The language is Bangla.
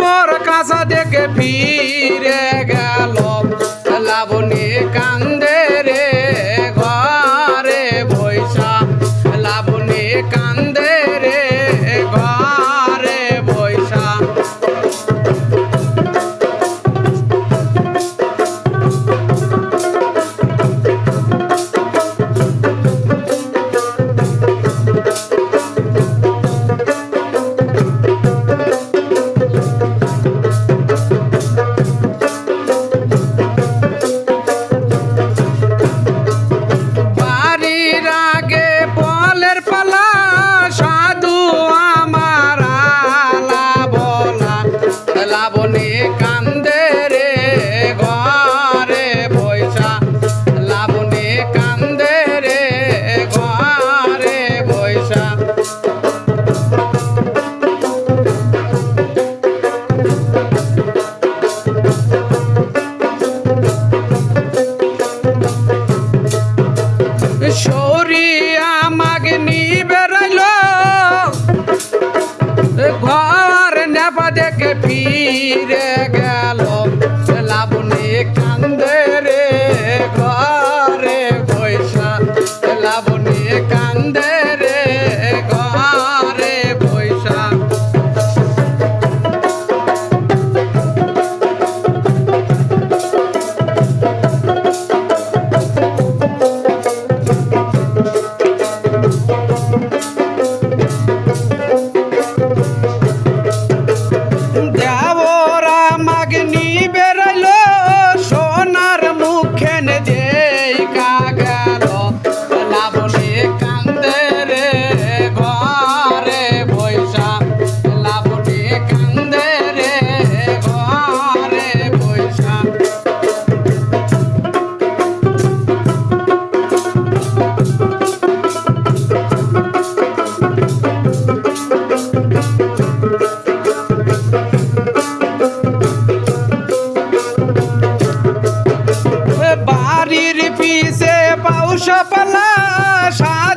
পর কাঁচা দেখে ফিরে গেল। লাবণী কান্দে কান্দে নেপা দেখে ফিরে গেল। লাবণী কান্দে রে ঘরে বৈশা। লাবণী কান্দে রে ঘরে நீ পাউস পালা সাধু